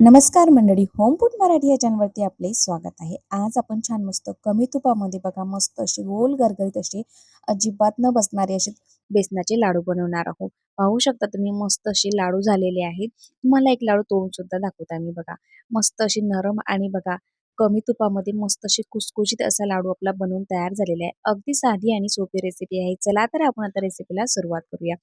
नमस्कार मंडळी home food Marathi या चॅनलवरती आपले स्वागत आहे. आज आपण छान मस्त कमी तुपामध्ये बघा मस्त अशी गोल गरगरीत अशी अजिबात न बसणारे असे बेसनाचे लाडू बनवणार आहोत. पाहू शकता तुम्ही मस्त असे लाडू झालेले आहेत. तुम्हाला एक लाडू तोडून सुद्धा दाखवता मी बघा. मस्त अशी नरम आणि बघा कमी तुपामध्ये मस्त अशी कुसकुशीत असा लाडू आपला बनवून तयार झालेला आहे. अगदी साधी आणि सोपी रेसिपी आहे. चला तर आपण आता रेसिपीला सुरुवात करूया.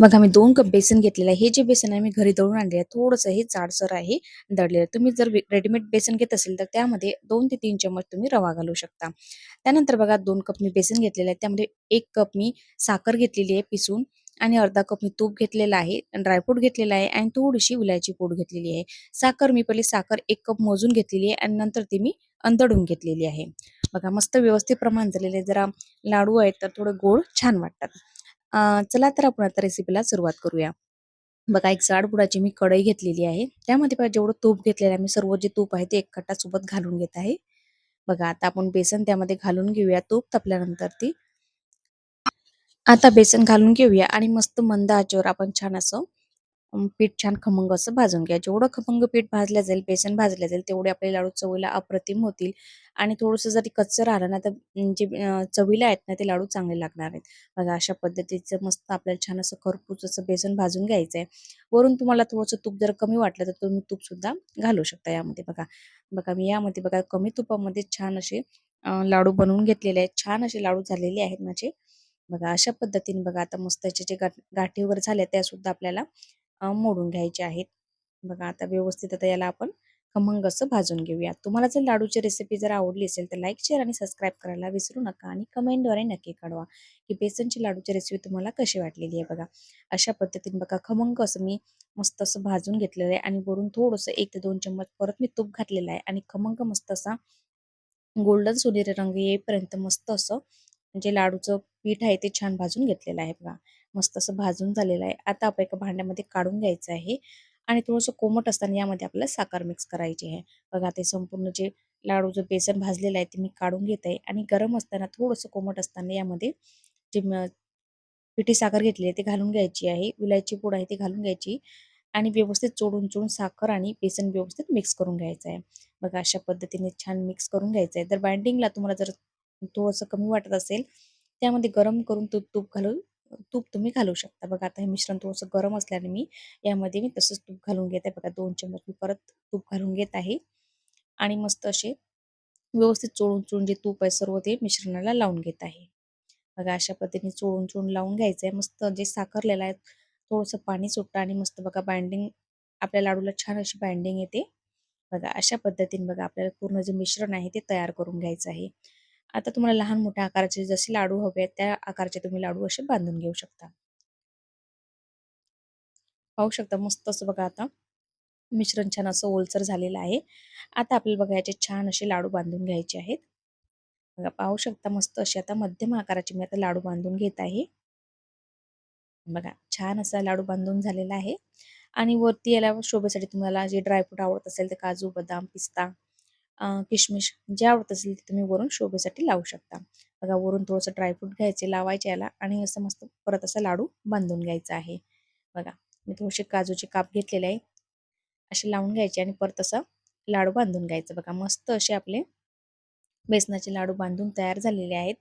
बघा मी दोन कप बेसन घेतलेलं आहे. हे जे बेसन आहे मी घरी दळून आणले आहे. थोडंसं हे जाडसर आहे दळलेलं. तुम्ही जर रेडीमेड बेसन घेत असेल तर त्यामध्ये दोन ते तीन चम्मच तुम्ही रवा घालू शकता. त्यानंतर बघा दोन कप मी बेसन घेतलेलं आहे. त्यामध्ये एक कप मी साखर घेतलेली आहे पिसून आणि अर्धा कप मी तूप घेतलेला आहे ड्रायफ्रूट घेतलेला आहे आणि थोडीशी विलायची पूड घेतलेली आहे. साखर मी पहिले साखर एक कप मोजून घेतलेली आहे आणि नंतर ती मी अंदडून घेतलेली आहे. बघा मस्त व्यवस्थित प्रमाण झालेले जरा लाडू आहेत तर थोडं गोड छान वाटतात. चला तर आपण आता रेसिपीला सुरुवात करूया. बघा एक जाड बुडाची मी कढई घेतलेली आहे. त्यामध्ये जेवढं तूप घेतलेलं आहे मी सर्व जे तूप आहे ते एक सोबत घालून घेत आहे. बघा आता आपण बेसन त्यामध्ये घालून घेऊया तूप तापल्यानंतर ती. आता बेसन घालून घेऊया आणि मस्त मंद आचेवर आपण छान असं पीठ छान खमंग असं भाजून घ्या. जेवढं खमंग पीठ भाजलं जाईल बेसन भाजलं जाईल तेवढे आपले लाडू चवीला अप्रतिम होतील. आणि थोडंसं जरी कच्चं राहिलं ना तर जे चवीला आहेत ना ते लाडू चांगले लागणार आहेत. बघा अशा पद्धतीचं मस्त आपल्याला छान असं खरपूस असं बेसन भाजून घ्यायचं आहे वरून तुम्हाला थोडंसं तूप जर कमी वाटलं तर तुम्ही तूप सुद्धा घालू शकता यामध्ये. बघा बघा मी यामध्ये बघा कमी तुपामध्ये छान असे लाडू बनवून घेतलेले आहेत. छान असे लाडू झालेले आहेत माझे. बघा अशा पद्धतीने बघा आता मस्त याचे जे गाठ गाठी वगैरे झाल्या त्या सुद्धा आपल्याला मोडून घ्यायचे आहेत. बघा आता व्यवस्थित आता याला आपण खमंग असं भाजून घेऊया तुम्हाला जर लाडूची रेसिपी जर आवडली असेल तर लाईक शेअर आणि सबस्क्राईब करायला विसरू नका आणि कमेंटद्वारे नक्की कळवा की बेसनची लाडूची रेसिपी तुम्हाला कशी वाटलेली आहे बघा. अशा पद्धतीने बघा खमंग असं मी मस्त असं भाजून घेतलेलं आहे आणि वरून थोडंसं एक ते दोन चम्मच परत मी तूप घातलेलं आहे आणि खमंग मस्त असा गोल्डन सोनेरी रंग येईपर्यंत मस्त असं म्हणजे लाडूचं पीठ आहे ते छान भाजून घेतलेलं आहे बघा. मस्त असं भाजून झालेलं आहे. आता आपण एका भांड्यामध्ये काढून घ्यायचं आहे आणि थोडंसं कोमट असताना यामध्ये आपल्याला साखर मिक्स करायची आहे. बघा ते संपूर्ण जे लाडू जो बेसन भाजलेलं आहे ते मी काढून घेत आहे आणि गरम असताना थोडंसं कोमट असताना यामध्ये जे पिठी साखर घेतली आहे ते घालून घ्यायची आहे. विलायची पूड आहे ती घालून घ्यायची आणि व्यवस्थित चोडून चोडून साखर आणि बेसन व्यवस्थित मिक्स करून घ्यायचं आहे. बघा अशा पद्धतीने छान मिक्स करून घ्यायचं आहे. तर बाइंडिंगला तुम्हाला जर थोडंसं कमी वाटत असेल त्यामध्ये गरम करून तूप तूप घालून तूप तुम्ही घालू शकता. बघा आता हे मिश्रण थोडंसं गरम असल्याने मी यामध्ये मी तसंच तूप घालून घेत. आहे बघा दोन चमच मी परत तूप घालून घेत आहे. आणि मस्त असे व्यवस्थित चोळून चोळून जे तूप आहे सर्व ते मिश्रणाला लावून घेत आहे. बघा अशा पद्धतीने चोळून चोळून लावून घ्यायचं आहे मस्त जे साखरलेलं आहे थोडंसं पाणी सुटतं आणि मस्त बघा बाइंडिंग आपल्या लाडूला छान अशी बाइंडिंग येते. बघा अशा पद्धतीने बघा आपल्याला पूर्ण जे मिश्रण आहे ते तयार करून घ्यायचं आहे. आता तुम्हाला लहान मोठ्या आकाराचे जसे लाडू हवे आहेत त्या आकाराचे तुम्ही लाडू असे बांधून घेऊ शकता. पाहू शकता मस्त असं बघा आता मिश्रण छान असं ओलसर झालेलं आहे. आता आपल्याला बघा याचे छान असे लाडू बांधून घ्यायचे आहेत. बघा पाहू शकता मस्त असे आता मध्यम आकाराचे मी आता लाडू बांधून घेत आहे. बघा छान असा लाडू बांधून झालेला आहे. आणि वरती याला शोभेसाठी तुम्हाला जे ड्रायफ्रूट आवडत असेल तर काजू बदाम पिस्ता किशमिश जे आवडत असेल ते तुम्ही वरून शोभेसाठी लावू शकता. बघा वरून थोडंसं ड्रायफ्रूट घ्यायचे लावायचे याला आणि असं मस्त परत असा लाडू बांधून घ्यायचा आहे. बघा मी थोडेसे काजूचे काप घेतलेले आहे. असे लावून घ्यायचे आणि परत असं लाडू बांधून घ्यायचं. बघा मस्त असे आपले बेसनाचे लाडू बांधून तयार झालेले आहेत.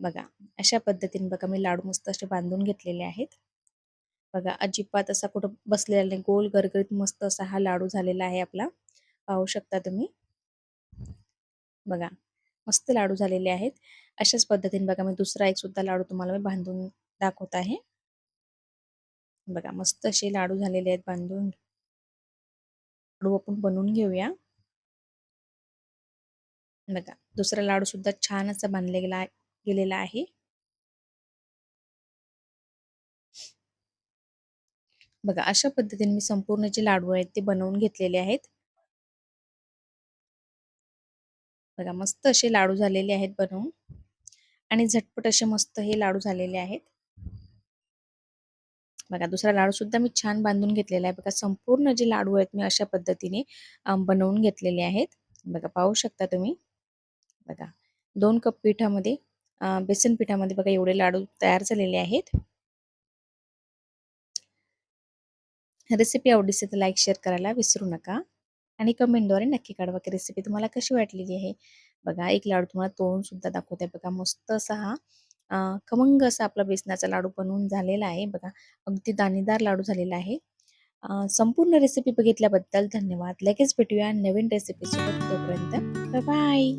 बघा अशा पद्धतीने बघा मी लाडू मस्त असे बांधून घेतलेले आहेत. बघा अजिबात असा कुठं बसलेला नाही. गोल गरगरीत मस्त असा हा लाडू झालेला आहे आपला. पाहू शकता तुम्ही. बघा मस्त लाडू झालेले आहेत. अशाच पद्धतीने बघा मी दुसरा एक सुद्धा लाडू तुम्हाला मी बांधून दाखवत आहे. बघा मस्त असे लाडू झालेले आहेत बांधून. लाडू आपण बनवून घेऊया. बघा दुसरा लाडू सुद्धा छान असा बांधले गेला गेलेला आहे. बघा अशा पद्धतीने मी संपूर्ण जे लाडू आहेत ते बनवून घेतलेले आहेत. बघा मस्त असे लाडू झालेले आहेत बनवून. आणि झटपट असे मस्त हे लाडू झालेले आहेत. बघा दुसरा लाडू सुद्धा मी छान बांधून घेतलेला आहे. बघा संपूर्ण जे लाडू आहेत मी अशा पद्धतीने बनवून घेतलेले आहेत. बघा पाहू शकता तुम्ही. बघा दोन कप पिठामध्ये बेसन पिठामध्ये बघा एवढे लाडू तयार झालेले आहेत. रेसिपी आवडीस तर लाईक शेअर करायला विसरू नका. आणि कमेंटद्वारे नक्की कळवा की रेसिपी तुम्हाला कशी वाटलेली आहे? बघा एक लाडू तुम्हाला तोडून सुद्धा दाखवते बघा. मस्त असा हा खमंग असा आपला बेसनाचा लाडू बनवून झालेला आहे बघा. अगदी दाणेदार लाडू झालेला आहे. संपूर्ण रेसिपी बघितल्याबद्दल धन्यवाद. लगेच भेटूया नवीन रेसिपी सोबत तोपर्यंत. बाय